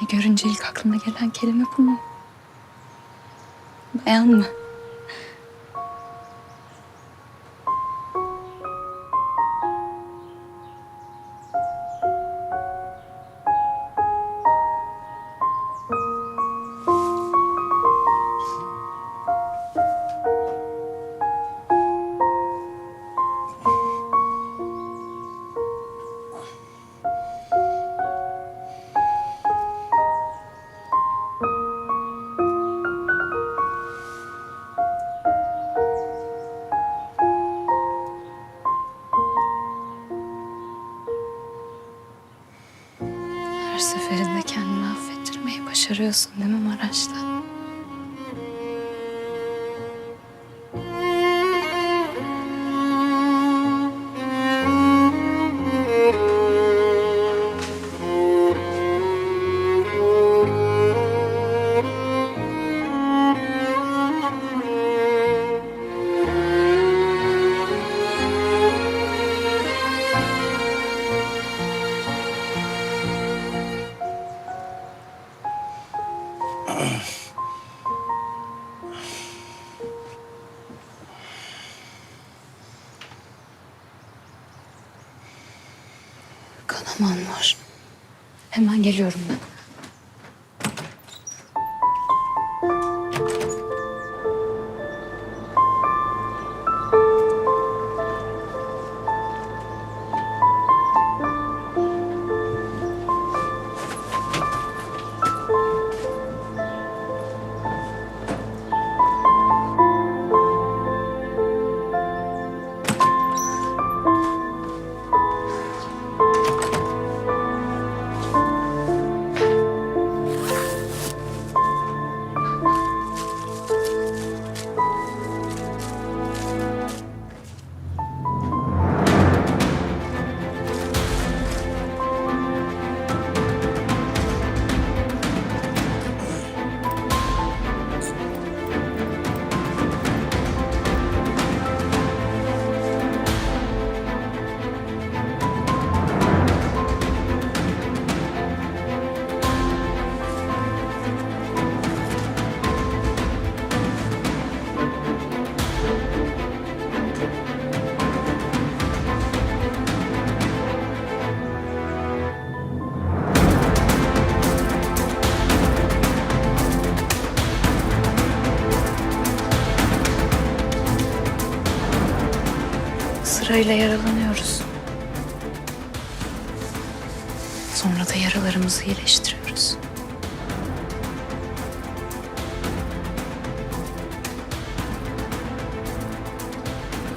Beni görünce ilk aklına gelen kelime bu mu? Bayan mı? Her seferinde kendini affettirmeyi başarıyorsun değil mi Maraş'ta? Hemen geliyorum ben. Sırayla yaralanıyoruz. Sonra da yaralarımızı iyileştiriyoruz.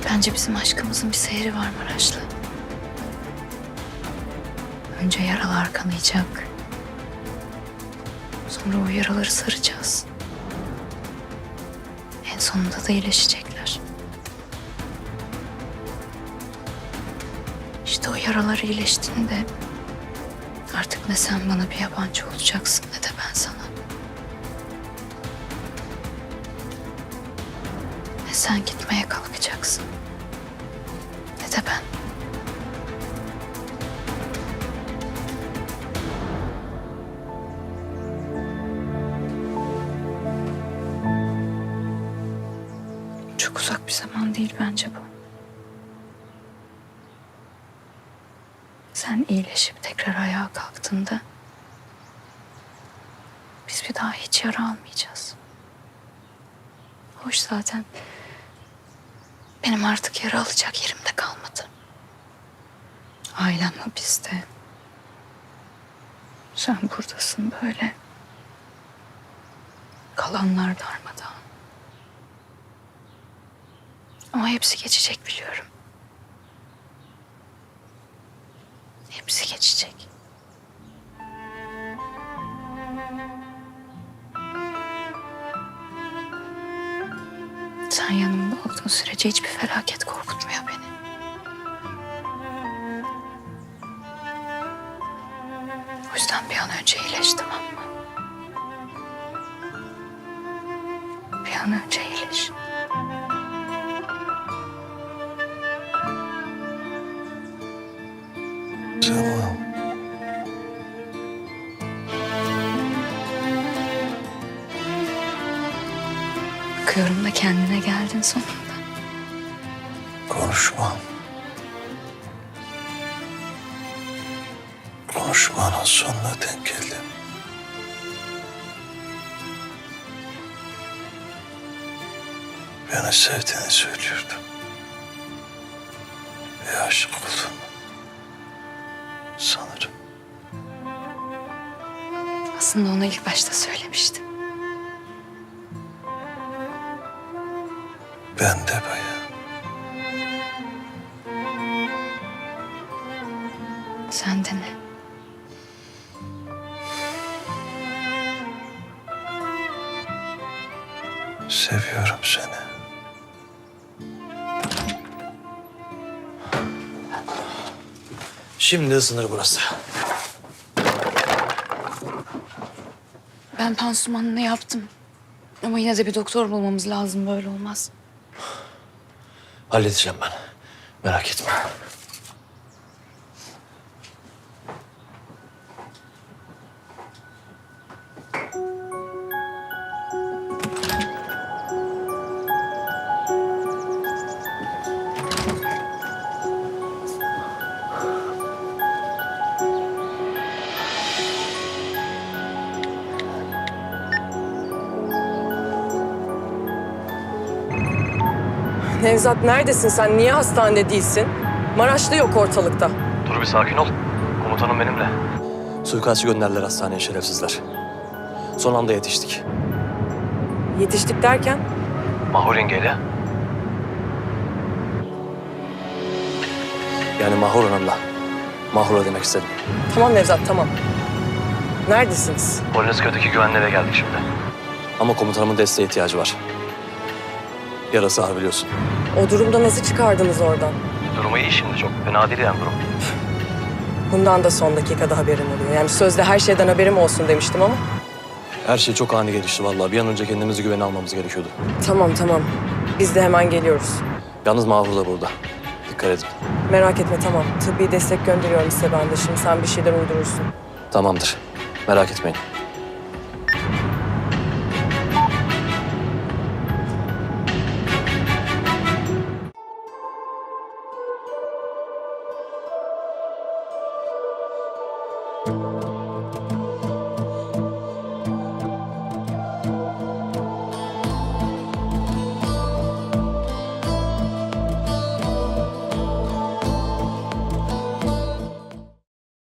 Bence bizim aşkımızın bir seyri var Maraşlı. Önce yaralar kanayacak. Sonra o yaraları saracağız. En sonunda da iyileşecekler. İşte o yaralar iyileştiğinde artık ne sen bana bir yabancı olacaksın ne de ben sana. Ne sen gitmeye kalkacaksın ne de ben. Çok uzak bir zaman değil bence bu. Sen iyileşip tekrar ayağa kalktığında biz bir daha hiç yara almayacağız. Hoş zaten benim artık yara alacak yerim de kalmadı. Ailem hapiste. Sen buradasın böyle. Kalanlar darmadağın. Ama hepsi geçecek biliyorum. Hepsi geçecek. Sen yanımda olduğun sürece hiçbir felaket korkutmuyor beni. O yüzden bir an önce iyileş tamam mı? Bir an önce iyileş. Tamam. Bakıyorum da kendine geldin sonunda. Konuşmam. Konuşmanın sonuna denk geldim. Beni sevdiğini söylüyordun. Ve aşık oldun. Aslında onu ilk başta söylemiştim. Ben de bayağı. Sen de ne? Seviyorum seni. Şimdi ısınır burası. Ben pansumanını yaptım. Ama yine de bir doktor bulmamız lazım. Böyle olmaz. Halledeceğim ben. Merak etme. Nevzat neredesin sen? Niye hastanede değilsin? Maraşlı yok ortalıkta. Dur bir sakin ol. Komutanım benimle. Suikastçı gönderdiler hastaneye şerefsizler. Son anda yetiştik. Yetiştik derken Mahur yengeyle. Yani Mahur Hanım'la. Mahur'a demek istedim. tamam Nevzat tamam. Neredesiniz? Polonezköy'deki güvenli eve geldik şimdi. Ama komutanımın desteğe ihtiyacı var. Yarası ağır biliyorsun. O durumda nasıl çıkardınız oradan? Durumu iyi şimdi çok. Fena değil yani durum. Bundan da son dakikada haberim oluyor. Yani sözde her şeyden haberim olsun demiştim ama. Her şey çok ani gelişti vallahi. Bir an önce kendimizi güvene almamız gerekiyordu. Tamam tamam. Biz de hemen geliyoruz. Yalnız Mahur da burada. Dikkat edin. Merak etme tamam. Tıbbi destek gönderiyorum size ben de. Şimdi sen bir şeyler uydurursun. Tamamdır. Merak etmeyin.